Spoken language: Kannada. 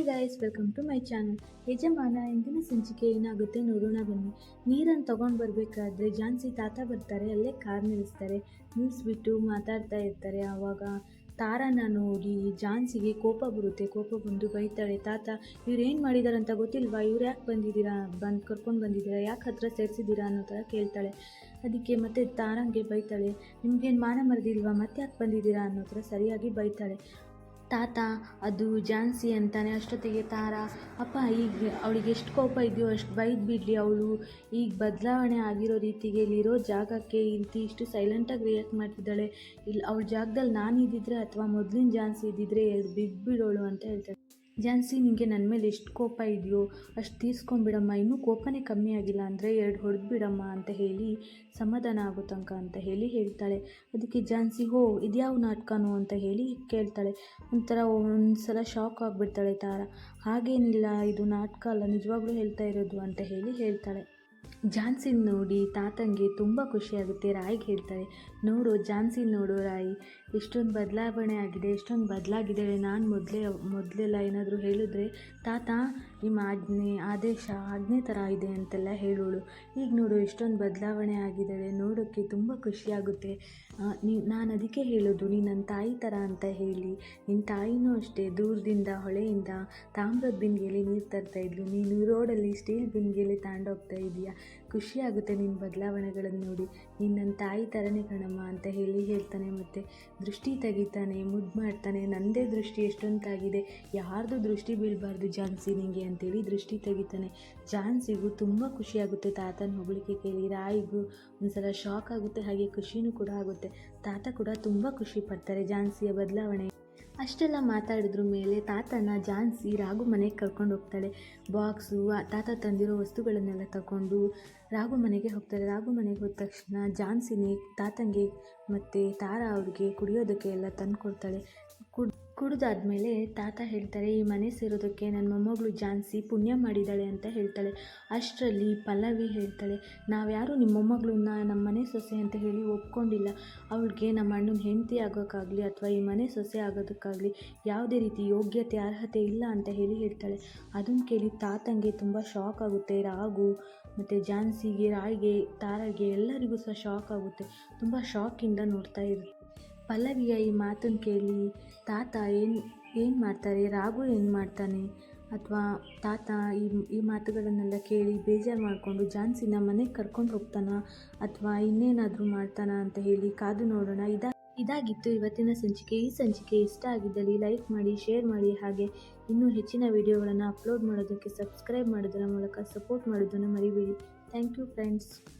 Hi guys welcome to my channel Yajamana, ಇಂದಿನ ಸಂಚಿಕೆ ಏನಾಗುತ್ತೆ ನೋಡೋಣ ಬನ್ನಿ. ನೀರನ್ನು ತೊಗೊಂಡು ಬರಬೇಕಾದ್ರೆ ಜಾನ್ಸಿ ತಾತ ಬರ್ತಾರೆ, ಅಲ್ಲೇ ಕಾರ್ ನಿಲ್ಲಿಸ್ತಾರೆ. ನಿಲ್ಲಿಸ್ಬಿಟ್ಟು ಮಾತಾಡ್ತಾ ಇರ್ತಾರೆ. ಆವಾಗ ತಾರಾನ ನೋಡಿ ಜಾನ್ಸಿಗೆ ಕೋಪ ಬರುತ್ತೆ. ಕೋಪ ಬಂದು ಬೈತಾಳೆ, ತಾತ, ಇವ್ರು ಏನು ಮಾಡಿದಾರಂತ ಗೊತ್ತಿಲ್ವಾ? ಇವ್ರು ಯಾಕೆ ಬಂದಿದ್ದೀರಾ? ಬಂದು ಕರ್ಕೊಂಡು ಬಂದಿದ್ದೀರಾ? ಯಾಕೆ ಹತ್ರ ಸೇರಿಸಿದ್ದೀರಾ? ಅನ್ನೋ ಥರ ಕೇಳ್ತಾಳೆ. ಅದಕ್ಕೆ ಮತ್ತೆ ತಾರಂಗೆ ಬೈತಾಳೆ, ನಿಮ್ಗೇನು ಮಾನ ಮರದಿಲ್ವಾ? ಮತ್ತೆ ಯಾಕೆ ಬಂದಿದ್ದೀರಾ? ಅನ್ನೋ ಥರ ಸರಿಯಾಗಿ ಬೈತಾಳೆ. ತಾತ, ಅದು ಜಾನ್ಸಿ ಅಂತಾನೆ ಅಷ್ಟೊತ್ತಿಗೆ ತಾರ, ಅಪ್ಪ, ಈಗ ಅವಳಿಗೆ ಎಷ್ಟು ಕೋಪ ಇದೆಯೋ, ಅಷ್ಟು ಬೈದು ಬಿಡಲಿ ಅವಳು. ಈಗ ಬದಲಾವಣೆ ಆಗಿರೋ ರೀತಿಗೆ ಇಲ್ಲಿರೋ ಜಾಗಕ್ಕೆ ಇಂತಿ ಇಷ್ಟು ಸೈಲೆಂಟಾಗಿ ರಿಯಾಕ್ಟ್ ಮಾಡ್ತಿದ್ದಾಳೆ. ಇಲ್ಲಿ ಅವಳ ಜಾಗದಲ್ಲಿ ನಾನು ಇದ್ದಿದ್ರೆ ಅಥವಾ ಮೊದಲಿನ ಜಾನ್ಸಿ ಇದ್ದಿದ್ರೆ ಎರಡು ಬಿದ್ದುಬಿಡೋಳು ಅಂತ ಹೇಳ್ತಾಳೆ. ಜಾನ್ಸಿ ನಿಮಗೆ ನನ್ನ ಮೇಲೆ ಎಷ್ಟು ಕೋಪ ಇದೆಯೋ ಅಷ್ಟು ತೀರ್ಸ್ಕೊಂಡ್ಬಿಡಮ್ಮ ಇನ್ನೂ ಕೋಪನೇ ಕಮ್ಮಿ ಆಗಿಲ್ಲ ಅಂದರೆ ಎರಡು ಹೊಡೆದು ಬಿಡಮ್ಮ ಅಂತ ಹೇಳಿ ಸಮಾಧಾನ ಆಗೋ ತನಕ ಅಂತ ಹೇಳಿ ಹೇಳ್ತಾಳೆ. ಅದಕ್ಕೆ ಜಾನ್ಸಿ, ಹೋ, ಇದ್ಯಾವ ನಾಟಕನೋ ಅಂತ ಹೇಳಿ ಕೇಳ್ತಾಳೆ. ಒಂಥರ ಒಂದ್ಸಲ ಶಾಕ್ ಆಗಿಬಿಡ್ತಾಳೆ ತಾರ. ಹಾಗೇನಿಲ್ಲ, ಇದು ನಾಟಕ ಅಲ್ಲ, ನಿಜವಾಗ್ಲೂ ಹೇಳ್ತಾ ಇರೋದು ಅಂತ ಹೇಳಿ ಹೇಳ್ತಾಳೆ. ಜಾನ್ಸಿನ ನೋಡಿ ತಾತಂಗೆ ತುಂಬ ಖುಷಿಯಾಗುತ್ತೆ. ರಾಯಿಗೆ ಹೇಳ್ತಾರೆ, ನೋಡು ಝಾನ್ಸಿನ ನೋಡು ರಾಯಿ, ಎಷ್ಟೊಂದು ಬದಲಾವಣೆ ಆಗಿದೆ, ಎಷ್ಟೊಂದು ಬದಲಾಗಿದ್ದಾಳೆ ನಾನು ಮೊದಲೇ, ಮೊದಲೆಲ್ಲ ಏನಾದರೂ ಹೇಳಿದ್ರೆ ತಾತ, ನಿಮ್ಮ ಆಜ್ಞೆ, ಆದೇಶ, ಆಜ್ಞೆ ಥರ ಇದೆ ಅಂತೆಲ್ಲ ಹೇಳೋಳು. ಈಗ ನೋಡು ಎಷ್ಟೊಂದು ಬದಲಾವಣೆ ಆಗಿದ್ದಾಳೆ ನೋಡೋಕ್ಕೆ ತುಂಬ ಖುಷಿಯಾಗುತ್ತೆ. ನೀ, ನಾನು ಅದಕ್ಕೆ ಹೇಳೋದು, ನೀನು ನನ್ನ ತಾಯಿ ಥರ ಅಂತ ಹೇಳಿ. ನಿನ್ನ ತಾಯಿನೂ ಅಷ್ಟೇ, ದೂರದಿಂದ, ಹೊಳೆಯಿಂದ, ತಾಮ್ರದ ಬಿಂದಿಗೆಯಲ್ಲಿ ನೀರು ತರ್ತಾಯಿದ್ಲು ನೀನು ರೋಡಲ್ಲಿ ಸ್ಟೀಲ್ ಬಿಂದಿಗೆಯಲ್ಲಿ ತಗೊಂಡೋಗ್ತಾ ಇದೀಯಾ? ಖುಷಿ ಆಗುತ್ತೆ ನಿನ್ನ ಬದಲಾವಣೆಗಳನ್ನು ನೋಡಿ. ನೀನು ನನ್ನ ತಾಯಿ ಥರನೇ ಕಣಮ್ಮ ಅಂತ ಹೇಳಿ ಹೇಳ್ತಾನೆ ಮತ್ತು. ದೃಷ್ಟಿ ತೆಗಿತಾನೆ ಮುದ್ದು ಮಾಡ್ತಾನೆ. ನನ್ನದೇ ದೃಷ್ಟಿ ಎಷ್ಟೊಂದಾಗಿದೆ ಯಾರ್ದು ದೃಷ್ಟಿ ಬೀಳಬಾರ್ದು ಜಾನ್ಸಿ ನಿಂಗೆ ಅಂತೇಳಿ ದೃಷ್ಟಿ ತೆಗಿತಾನೆ. ಜಾನ್ಸಿಗೂ ತುಂಬ ಖುಷಿಯಾಗುತ್ತೆ ತಾತನ ಹೊಗಳಿಕೆ ಕೇಳಿ. ರಾಯಿಗೂ ಒಂದ್ಸಲ ಶಾಕ್ ಆಗುತ್ತೆ, ಹಾಗೆ ಖುಷಿನೂ ಕೂಡ ಆಗುತ್ತೆ. ತಾತ ಕೂಡ ತುಂಬ ಖುಷಿ ಪಡ್ತಾರೆ ಜಾನ್ಸಿಯ ಬದಲಾವಣೆ. ಅಷ್ಟೆಲ್ಲ ಮಾತಾಡಿದ್ರ ಮೇಲೆ ತಾತನ ಜಾನ್ಸಿ ರಾಘು ಮನೆಗೆ ಕರ್ಕೊಂಡು ಹೋಗ್ತಾಳೆ. ಬಾಕ್ಸು ತಾತ ತಂದಿರೋ ವಸ್ತುಗಳನ್ನೆಲ್ಲ ತಗೊಂಡು ರಾಘು ಮನೆಗೆ ಹೋಗ್ತಾರೆ ರಾಘು ಮನೆಗೆ ಹೋದ ತಕ್ಷಣ ಜಾನ್ಸಿನಿ ತಾತಂಗೆ ಮತ್ತು ತಾರಾ ಅವ್ರಿಗೆ ಕುಡಿಯೋದಕ್ಕೆ ಎಲ್ಲ ತಂದು ಕೊಡ್ತಾಳೆ ಕುಡ್ ಕುಡಿದಾದ್ಮೇಲೆ ತಾತ ಹೇಳ್ತಾರೆ, ಈ ಮನೆ ಸೇರೋದಕ್ಕೆ ನನ್ನ ಮೊಮ್ಮಗಳು ಜಾನ್ಸಿ ಪುಣ್ಯ ಮಾಡಿದ್ದಾಳೆ ಅಂತ ಹೇಳ್ತಾಳೆ. ಅಷ್ಟರಲ್ಲಿ ಪಲ್ಲವಿ ಹೇಳ್ತಾಳೆ, ನಾವ್ಯಾರು ನಿಮ್ಮ ಮೊಮ್ಮಗಳನ್ನ ನಮ್ಮ ಮನೆ ಸೊಸೆ ಅಂತ ಹೇಳಿ ಒಪ್ಕೊಂಡಿಲ್ಲ. ಅವಳಿಗೆ ನಮ್ಮ ಅಣ್ಣನ ಹೆಂಡತಿ ಆಗೋಕ್ಕಾಗಲಿ ಅಥವಾ ಈ ಮನೆ ಸೊಸೆ ಆಗೋದಕ್ಕಾಗಲಿ ಯಾವುದೇ ರೀತಿ ಯೋಗ್ಯತೆ, ಅರ್ಹತೆ ಇಲ್ಲ ಅಂತ ಹೇಳಿ ಹೇಳ್ತಾಳೆ. ಅದನ್ನು ಕೇಳಿ ತಾತಂಗೆ ತುಂಬ ಶಾಕ್ ಆಗುತ್ತೆ. ರಾಗು ಮತ್ತು ಜಾನ್ಸಿಗೆ, ರಾಯ್ಗೆ, ತಾರಗೆ ಎಲ್ಲರಿಗೂ ಸಹ ಶಾಕ್ ಆಗುತ್ತೆ. ತುಂಬ ಶಾಕಿಂದ ನೋಡ್ತಾ ಇರುತ್ತೆ ಪಲ್ಲವಿಯ ಈ ಮಾತನ್ನು ಕೇಳಿ, ತಾತ, ಏನು ಏನು ಮಾಡ್ತಾರೆ? ರಾಘು ಏನು ಮಾಡ್ತಾನೆ? ಅಥವಾ, ತಾತ, ಈ ಈ ಮಾತುಗಳನ್ನೆಲ್ಲ ಕೇಳಿ ಬೇಜಾರು ಮಾಡಿಕೊಂಡು ಜಾನ್ಸಿನ ಮನೆಗೆ ಕರ್ಕೊಂಡು ಹೋಗ್ತಾನ? ಅಥವಾ, ಇನ್ನೇನಾದರೂ ಮಾಡ್ತಾನ? ಅಂತ ಹೇಳಿ ಕಾದು ನೋಡೋಣ. ಇದಾ, ಇದಾಗಿತ್ತು ಇವತ್ತಿನ ಸಂಚಿಕೆ. ಈ ಸಂಚಿಕೆ ಇಷ್ಟ ಆಗಿದ್ದಲ್ಲಿ ಲೈಕ್ ಮಾಡಿ, ಶೇರ್ ಮಾಡಿ, ಹಾಗೆ ಇನ್ನೂ ಹೆಚ್ಚಿನ ವಿಡಿಯೋಗಳನ್ನು ಅಪ್ಲೋಡ್ ಮಾಡೋದಕ್ಕೆ ಸಬ್ಸ್ಕ್ರೈಬ್ ಮಾಡೋದರ ಮೂಲಕ ಸಪೋರ್ಟ್ ಮಾಡೋದನ್ನು ಮರಿಬೇಡಿ. Thank you friends.